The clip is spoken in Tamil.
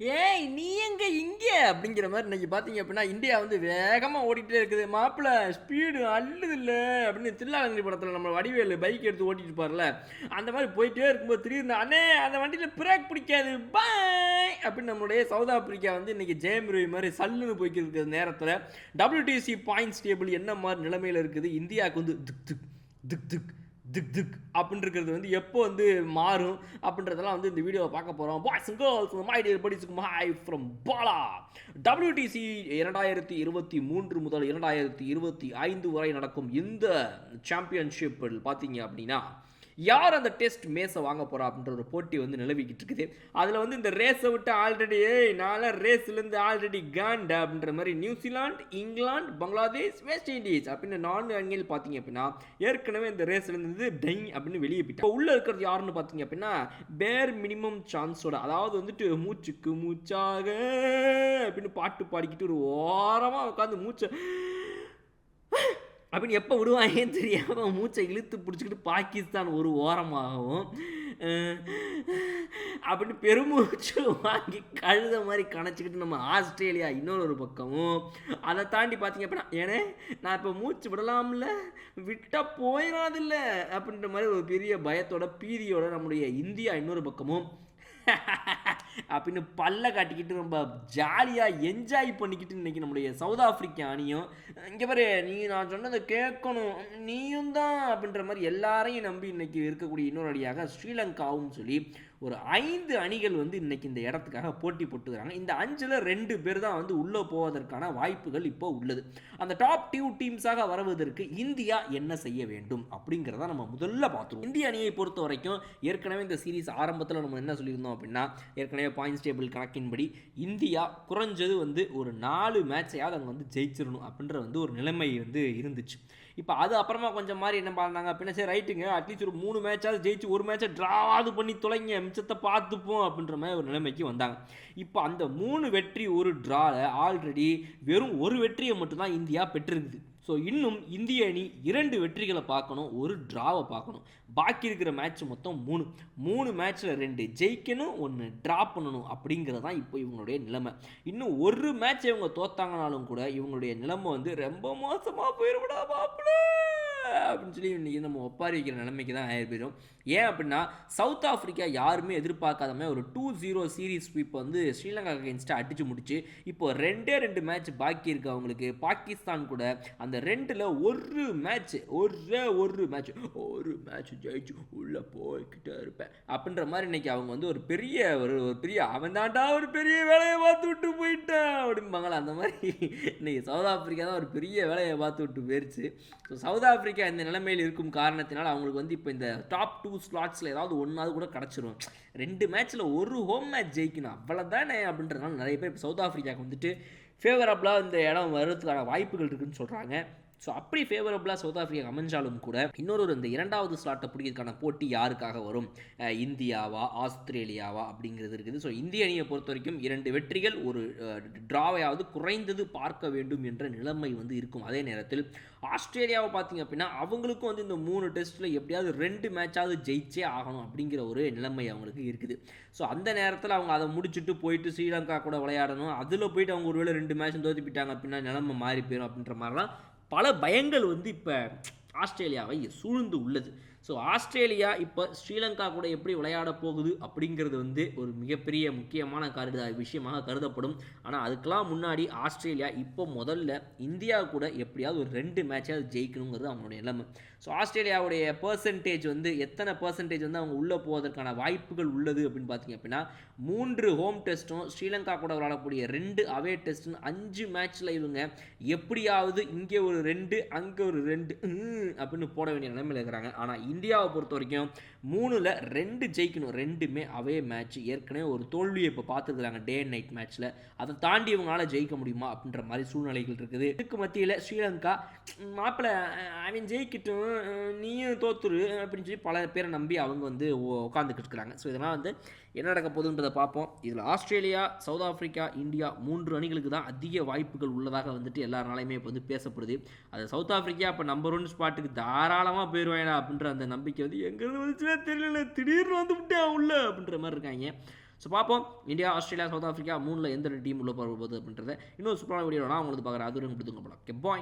ஏய் நீ எங்க இங்க? அப்படிங்கிற மாதிரி இன்னைக்கு பார்த்தீங்க அப்படின்னா இந்தியா வந்து வேகமாக ஓடிட்டே இருக்குது. மாப்பிள்ள ஸ்பீடு அள்ளுது இல்லை அப்படின்னு திருநாளங்கி படத்தில் நம்ம வடிவேலு பைக் எடுத்து ஓட்டிட்டு இருப்பார்ல அந்த மாதிரி போயிட்டே இருக்கும்போது திடீர்னு அண்ணே அந்த வண்டியில் பிரேக் பிடிக்காது. பாய்! அப்படின்னு நம்மளுடைய சவுத் ஆப்பிரிக்கா வந்து இன்னைக்கு ஜெயம் ரவி மாதிரி சல்லுன்னு போய்க்கு நேரத்தில் டபிள்யூடிசி பாயிண்ட்ஸ் டேபிள் என்ன மாதிரி நிலைமையில் இருக்குது? இந்தியாவுக்கு வந்து திக் திக் திக் திக். திக் திக் அப்படின்னு இருக்கிறது வந்து எப்போ வந்து மாறும் அப்படின்றதெல்லாம் வந்து இந்த வீடியோவை பார்க்க போகிறோம் boys and girls my dear படிச்சுக்கும் hi from Bala WTC இரண்டாயிரத்தி இருபத்தி மூன்று முதல் இரண்டாயிரத்தி இருபத்தி ஐந்து வரை நடக்கும் இந்த சாம்பியன்ஷிப்பில் பார்த்தீங்க அப்படின்னா யார் அந்த டெஸ்ட் மேஸை வாங்க போகிறா அப்படின்ற ஒரு போட்டி வந்து நிலவிக்கிட்டு இருக்குது. அதில் வந்து இந்த ரேஸை விட்டு ஆல்ரெடி ஏய் நாள ரேஸ்லேருந்து ஆல்ரெடி காண்ட் அப்படின்ற மாதிரி New Zealand England Bangladesh West Indies அப்படின்னு நான்கு அணிகள் பார்த்தீங்க அப்படின்னா ஏற்கனவே இந்த ரேஸ்லேருந்து டைங் அப்படின்னு வெளியே போயிட்டு இப்போ உள்ளே இருக்கிறது யாருன்னு பார்த்தீங்க அப்படின்னா பேர் மினிமம் சான்ஸோட அதாவது வந்துட்டு மூச்சுக்கு மூச்சாக அப்படின்னு பாட்டு பாடிக்கிட்டு ஒரு ஓரமாக உட்காந்து மூச்சை அப்படின்னு எப்போ விடுவாங்கன்னு தெரியாமல் மூச்சை இழுத்து பிடிச்சிக்கிட்டு பாகிஸ்தான் ஒரு ஓரமாகவும் அப்படின்னு பெருமூச்சு வாங்கி கழுத மாதிரி கணச்சிக்கிட்டு நம்ம ஆஸ்திரேலியா இன்னொரு பக்கமும். அதை தாண்டி பார்த்தீங்க அப்படின்னா ஏனே நான் இப்போ மூச்சு விடலாம்ல விட்டால் போயிடாதில்ல அப்படின்ற மாதிரி ஒரு பெரிய பயத்தோட பீதியோட நம்முடைய இந்தியா இன்னொரு பக்கமும். அப்படின்னு பல்ல காட்டிக்கிட்டு ரொம்ப ஜாலியாக என்ஜாய் பண்ணிக்கிட்டு இன்னைக்கு நம்முடைய சவுத் ஆஃப்ரிக்கா அணியும் இங்கே பாரு நீ நான் சொன்னதை கேட்கணும் நீயும் தான் அப்படின்ற மாதிரி எல்லாரையும் நம்பி இன்னைக்கு இருக்கக்கூடிய இன்னொரு அடியாக ஸ்ரீலங்காவும் சொல்லி ஒரு ஐந்து அணிகள் வந்து இன்னைக்கு இந்த இடத்துக்காக போட்டி போட்டுக்கிறாங்க. இந்த அஞ்சில் ரெண்டு பேர் தான் வந்து உள்ளே போவதற்கான வாய்ப்புகள் இப்போ உள்ளது. அந்த டாப் டியூ டீம்ஸாக வருவதற்கு இந்தியா என்ன செய்ய வேண்டும் அப்படிங்கிறத நம்ம முதல்ல பார்த்துருவோம். இந்திய அணியை பொறுத்த வரைக்கும் ஏற்கனவே இந்த சீரிஸ் ஆரம்பத்தில் நம்ம என்ன சொல்லியிருந்தோம் அப்படின்னா ஏற்கனவே பாயிண்ட்ஸ் டேபிள் கணக்கின்படி இந்தியா குறைஞ்சது வந்து ஒரு நாலு மேட்சையாவது அங்கே வந்து ஜெயிச்சிடணும் அப்படின்ற வந்து ஒரு நிலைமை வந்து இருந்துச்சு. இப்போ அது அப்புறமா கொஞ்சம் மாதிரி என்ன பண்ணாங்க அப்படின்னா சரி ரைட்டுங்க அட்லீஸ்ட் ஒரு மூணு மேட்சாவது ஜெயிச்சு ஒரு மேட்சை ட்ராவாவது பண்ணி தொலைங்க மிச்சத்தை பார்த்துப்போம் அப்படின்ற மாதிரி ஒரு நிலைமைக்கு வந்தாங்க. இப்போ அந்த மூணு வெற்றி ஒரு ட்ராவில் ஆல்ரெடி வெறும் ஒரு வெற்றியை மட்டும்தான் இந்தியா பெற்றிருக்குது. ஸோ இன்னும் இந்திய அணி இரண்டு வெற்றிகளை பார்க்கணும் ஒரு ட்ராவை பார்க்கணும். பாக்கி இருக்கிற மேட்ச் மொத்தம் மூணு. மூணு மேட்ச்சில் ரெண்டு ஜெயிக்கணும் ஒன்று ட்ரா பண்ணணும் அப்படிங்கிறது தான் இப்போ இவங்களுடைய நிலைமை. இன்னும் ஒரு மேட்ச் இவங்க தோத்தாங்கனாலும் கூட இவங்களுடைய நிலைமை வந்து ரொம்ப மோசமாக போயிடும்டா பாப்பிடும் அப்படின்னு சொல்லி இன்னைக்கு நம்ம ஒப்பாரி வைக்கிற நிலைமைக்கு தான் ஆயிரம் ஏன் அப்படின்னா சவுத் ஆஃப்ரிக்கா யாருமே எதிர்பார்க்காத மாதிரி ஒரு டூ ஜீரோ சீரீஸ் ஸ்வீப் வந்து ஸ்ரீலங்கா அகேன்ஸ்டாக அடித்து முடிச்சு இப்போ ரெண்டே ரெண்டு மேட்ச் பாக்கி இருக்கு அவங்களுக்கு. பாகிஸ்தான் கூட அந்த ரெண்டில் ஒரு மேட்ச் ஒரே ஒரு மேட்ச் ஒரு மேட்ச் ஜெயிச்சு உள்ளே போய்கிட்டே இருப்பேன். அப்படின்ற மாதிரி இன்னைக்கு அவங்க வந்து ஒரு பெரிய ஒரு ஒரு பெரிய அவன் தாண்டா ஒரு பெரிய வேலையை பார்த்து விட்டு போயிட்டு அப்படிம்பாங்களா அந்த மாதிரி. இன்றைக்கி சவுத் ஆப்பிரிக்கா தான் ஒரு பெரிய வேலையை பார்த்து விட்டு போயிடுச்சு ஸோ சவுத் ஆப்பிரிக்கா இந்த நிலைமையில் இருக்கும் காரணத்தினால் அவங்களுக்கு வந்து இப்போ இந்த டாப் டூ ஸ்லாட்ஸில் ஏதாவது ஒன்றாவது கூட கிடச்சிரும். ரெண்டு மேட்ச்சில் ஒரு ஹோம் மேட்ச் ஜெயிக்கணும். அவ்வளோதானே அப்படின்றதுனால நிறைய பேர் இப்போ சவுத் ஆப்பிரிக்காவுக்கு வந்துட்டு ஃபேவரபுளாக இந்த இடம் வர்றதுக்கான வாய்ப்புகள் இருக்குதுன்னு சொல்கிறாங்க ஸோ அப்படி ஃபேவரபுளாக சவுத் ஆஃப்ரிக்கா அமைஞ்சாலும் கூட இன்னொரு இந்த இரண்டாவது ஸ்லாட்டை பிடிக்கிறதுக்கான போட்டி யாருக்காக வரும்? இந்தியாவா ஆஸ்திரேலியாவா அப்படிங்கிறது இருக்குது. ஸோ இந்திய அணியை பொறுத்த வரைக்கும் இரண்டு வெற்றிகள் ஒரு ட்ராவையாவது குறைந்தது பார்க்க வேண்டும் என்ற நிலைமை வந்து இருக்கும். அதே நேரத்தில் ஆஸ்திரேலியாவை பார்த்தீங்க அப்படின்னா அவங்களுக்கும் வந்து இந்த மூணு டெஸ்ட்டில் எப்படியாவது ரெண்டு மேட்சாவது ஜெயிச்சே ஆகணும் அப்படிங்கிற ஒரு நிலைமை அவங்களுக்கு இருக்குது. ஸோ அந்த நேரத்தில் அவங்க அதை முடிச்சுட்டு போயிட்டு ஸ்ரீலங்கா கூட விளையாடணும். அதில் போயிட்டு அவங்க ஒருவேளை ரெண்டு மேட்ச் தோத்து போயிட்டாங்க அப்படின்னா நிலைமை மாறி போயிடும் அப்படின்ற மாதிரிலாம் பல பயங்கள் வந்து இப்போ ஆஸ்திரேலியாவை சூழ்ந்து உள்ளது. ஸோ ஆஸ்திரேலியா இப்போ ஸ்ரீலங்கா கூட எப்படி விளையாட போகுது அப்படிங்கிறது வந்து ஒரு மிகப்பெரிய முக்கியமான கருத விஷயமாக கருதப்படும். ஆனால் அதுக்கெல்லாம் முன்னாடி ஆஸ்திரேலியா இப்போ முதல்ல இந்தியா கூட எப்படியாவது ஒரு ரெண்டு மேட்சாவது ஜெயிக்கணுங்கிறது அவங்களுடைய நிலைமை. ஸோ ஆஸ்திரேலியாவுடைய பர்சன்டேஜ் வந்து எத்தனை பர்சன்டேஜ் வந்து அவங்க உள்ளே போவதற்கான வாய்ப்புகள் உள்ளது அப்படின்னு பார்த்தீங்க அப்படின்னா மூன்று ஹோம் டெஸ்ட்டும் ஸ்ரீலங்கா கூட விளையாடக்கூடிய ரெண்டு அவே டெஸ்ட்டும் அஞ்சு மேட்ச்சில் இவங்க எப்படியாவது இங்கே ஒரு ரெண்டு அங்கே ஒரு ரெண்டு ம், அப்படின்னு போட வேண்டிய நிலைமையில் இருக்கிறாங்க. ஆனால் இந்தியாவை பொறுத்த வரைக்கும் மூணில் ரெண்டு ஜெயிக்கணும். ரெண்டுமே அவே மேட்ச் ஏற்கனவே ஒரு தோல்வியை இப்போ பார்த்துருக்குறாங்க. டே அண்ட் நைட் மேட்ச்சில் அதை தாண்டி இவங்களால ஜெயிக்க முடியுமா அப்படின்ற மாதிரி சூழ்நிலைகள் இருக்குது. இதுக்கு மத்தியில் ஸ்ரீலங்கா மாப்பிள்ளை அவன் ஜெயிக்கட்டும். நீயும் தோத்துரு. அப்படின்னு சொல்லி பல பேரை நம்பி அவங்க வந்து உட்காந்துக்கிட்டு இருக்கிறாங்க. ஸோ இதெல்லாம் வந்து என்ன நடக்க போகுதுன்றதை பார்ப்போம். இதில் ஆஸ்திரேலியா சவுத் ஆஃப்ரிக்கா இந்தியா மூன்று அணிகளுக்கு தான் அதிக வாய்ப்புகள் உள்ளதாக வந்துட்டு எல்லாருனாலையுமே இப்போ வந்து பேசப்படுது. அது சவுத் ஆஃப்ரிக்கா இப்போ நம்பர் ஒன் ஸ்பாட் பாட்டுக்கு தாராளமாக போயிடுவாங்க அப்படின்ற அந்த நம்பிக்கை வந்து எங்கேருந்து வந்துச்சுன்னா தெரியல திடீர்னு வந்து விட்டேன் உள்ள அப்படின்ற மாதிரி இருக்காங்க. ஸோ பார்ப்போம். இந்தியா ஆஸ்திரேலியா சவுத் ஆஃப்ரிக்கா மூணில் எந்த டீம் உள்ள போகிறது அப்படின்றத. இன்னொரு சூப்பரான வீடியோ நான் உங்களுக்கு பார்க்குறேன். அது கொடுத்துங்க போகலாம் பாய்